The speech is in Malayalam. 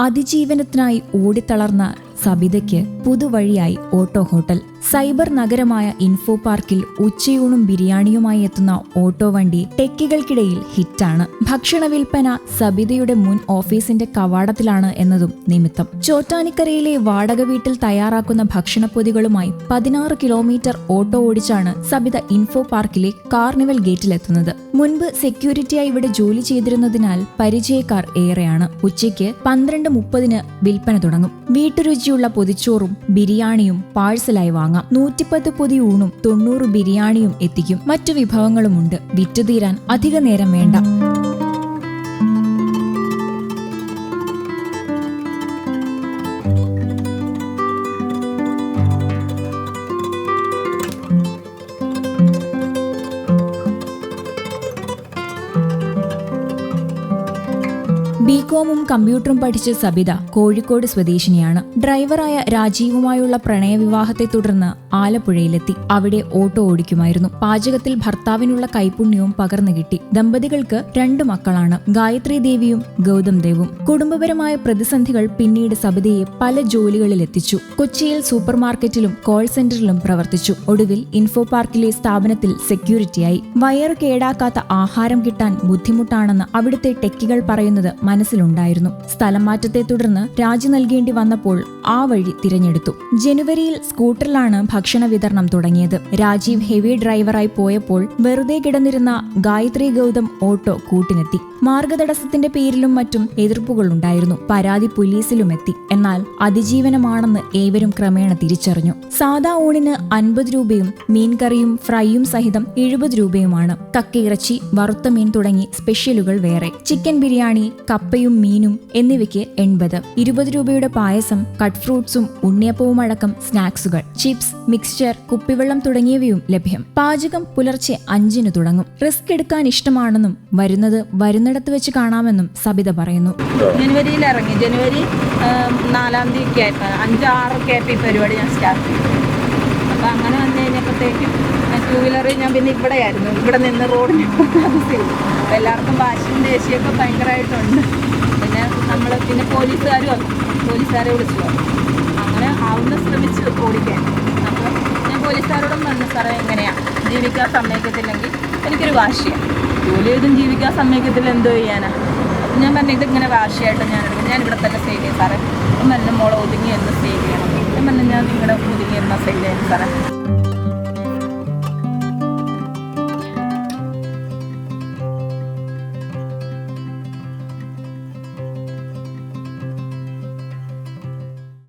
അതിജീവനത്തിനായി ഓടിത്തളർന്ന സബിതയ്ക്ക് പുതുവഴിയായി ഓട്ടോ ഹോട്ടൽ. സൈബർ നഗരമായ ഇൻഫോ പാർക്കിൽ ഉച്ചയൂണും ബിരിയാണിയുമായി എത്തുന്ന ഓട്ടോ വണ്ടി ടെക്കികൾക്കിടയിൽ ഹിറ്റാണ്. ഭക്ഷണ വിൽപ്പന സബിതയുടെ മുൻ ഓഫീസിന്റെ കവാടത്തിലാണ് എന്നതും നിമിത്തം. ചോറ്റാനിക്കരയിലെ വാടക വീട്ടിൽ തയ്യാറാക്കുന്ന ഭക്ഷണപ്പൊതികളുമായി പതിനാറ് കിലോമീറ്റർ ഓട്ടോ ഓടിച്ചാണ് സബിത ഇൻഫോ പാർക്കിലെ കാർണിവൽ ഗേറ്റിലെത്തുന്നത്. മുൻപ് സെക്യൂരിറ്റിയായി ഇവിടെ ജോലി ചെയ്തിരുന്നതിനാൽ പരിചയക്കാർ ഏറെയാണ്. ഉച്ചയ്ക്ക് പന്ത്രണ്ട് മുപ്പതിന് വിൽപ്പന തുടങ്ങും. വീട്ടുരുചിയുള്ള പൊതിച്ചോറും ബിരിയാണിയും പാഴ്സലായി വാങ്ങാം. നൂറ്റിപ്പത്ത് പൊതി ഊണും തൊണ്ണൂറ് ബിരിയാണിയും എത്തിക്കും. മറ്റു വിഭവങ്ങളുമുണ്ട്. വിറ്റുതീരാൻ അധിക നേരം വേണ്ട. ബികോമും കമ്പ്യൂട്ടറും പഠിച്ച സബിത കോഴിക്കോട് സ്വദേശിനിയാണ്. ഡ്രൈവറായ രാജീവുമായുള്ള പ്രണയവിവാഹത്തെ തുടർന്ന് ആലപ്പുഴയിലെത്തി. അവിടെ ഓട്ടോ ഓടിക്കുമായിരുന്നു. പാചകത്തിൽ ഭർത്താവിനുള്ള കൈപുണ്യവും പകർന്നു കിട്ടി. ദമ്പതികൾക്ക് രണ്ടു മക്കളാണ്. ഗായത്രി ദേവിയും ഗൗതം ദേവും. കുടുംബപരമായ പ്രതിസന്ധികൾ പിന്നീട് സബിതയെ പല ജോലികളിൽ എത്തിച്ചു കൊച്ചിയിൽ സൂപ്പർമാർക്കറ്റിലും കോൾ സെന്ററിലും പ്രവർത്തിച്ചു. ഒടുവിൽ ഇൻഫോ പാർക്കിലെ സ്ഥാപനത്തിൽ സെക്യൂരിറ്റിയായി. വയറ് കേടാക്കാത്ത ആഹാരം കിട്ടാൻ ബുദ്ധിമുട്ടാണെന്ന് അവിടുത്തെ ടെക്കികൾ പറയുന്നത് മനസ്സിലുണ്ടായിരുന്നു. സ്ഥലം മാറ്റത്തെ തുടർന്ന് രാജി നൽകേണ്ടി വന്നപ്പോൾ ആ വഴി തിരഞ്ഞെടുത്തു. ജനുവരിയിൽ സ്കൂട്ടറിലാണ് ഭക്ഷണ വിതരണം തുടങ്ങിയത്. രാജീവ് ഹെവി ഡ്രൈവറായി പോയപ്പോൾ വെറുതെ കിടന്നിരുന്ന ഗായത്രി ഗൗതം ഓട്ടോ കൂട്ടിനെത്തി. മാർഗതടസ്സത്തിന്റെ പേരിലും മറ്റും എതിർപ്പുകൾ ഉണ്ടായിരുന്നു പരാതി പോലീസിലും എത്തി എന്നാൽ അതിജീവനമാണെന്ന് ഏവരും ക്രമേണ തിരിച്ചറിഞ്ഞു. സാദാ ഊണിന് അൻപത് രൂപയും മീൻകറിയും ഫ്രൈയും സഹിതം എഴുപത് രൂപയുമാണ്. കക്കയിറച്ചി വറുത്ത മീൻ തുടങ്ങി സ്പെഷ്യലുകൾ വേറെ. ചിക്കൻ ബിരിയാണി കപ്പയും മീനും എന്നിവയ്ക്ക് എൺപത്. ഇരുപത് രൂപയുടെ പായസം കട്ട് ഫ്രൂട്ട്സും ഉണ്ണിയപ്പവും അടക്കം സ്നാക്സുകൾ ചിപ്സ് മിക്സ്ചർ കുപ്പിവെള്ളം തുടങ്ങിയവയും ലഭ്യം. പാചകം പുലർച്ചെ അഞ്ചിന് തുടങ്ങും. റിസ്ക് എടുക്കാൻ ഇഷ്ടമാണെന്നും വരുന്നത് വരുന്നിടത്ത് വെച്ച് കാണാമെന്നും സബിത പറയുന്നു. ജനുവരിയിൽ ഇറങ്ങി. ജനുവരി നാലാം തീയതി അഞ്ചാറ് ആയപ്പോൾ ഈ പരിപാടി ഞാൻ സ്റ്റാർട്ട് ചെയ്തു അപ്പം അങ്ങനെ വന്നു കഴിഞ്ഞപ്പോഴത്തേക്കും ടൂ വീലറിൽ ഞാൻ പിന്നെ ഇവിടെ ആയിരുന്നു ഇവിടെ നിന്ന് റോഡിന് അപ്പോൾ എല്ലാവർക്കും വാശിയും ദേഷ്യമൊക്കെ ഭയങ്കരമായിട്ടുണ്ട്. പിന്നെ നമ്മൾ പിന്നെ പോലീസുകാർ വന്നു. പോലീസുകാരെ വിളിച്ചു അങ്ങനെ ആവുന്ന ശ്രമിച്ച് ഓടിക്കാൻ. അപ്പോൾ ഞാൻ പോലീസുകാരോടും പറഞ്ഞു സാറേ എങ്ങനെയാണ് ജീവിക്കാൻ സമ്മതിക്കത്തില്ലെങ്കിൽ എനിക്കൊരു വാശിയാണ് ജോലി ചെയ്തും ജീവിക്കാൻ സമ്മതിക്കത്തില്ല എന്തോ ചെയ്യാനാണ് അപ്പം ഞാൻ പറഞ്ഞു ഇതിങ്ങനെ വാശിയായിട്ട് ഞാൻ എടുക്കും. ഞാൻ ഇവിടെ തന്നെ സേവ് ചെയ്യും സാറേ. അപ്പം എന്റെ മോളെ ഒതുങ്ങി എന്ന് സേവ് ചെയ്യണം. പറഞ്ഞു ഞാൻ നിങ്ങളുടെ ഒതുങ്ങി എന്ന സേവ് ചെയ്യാൻ സാറേ.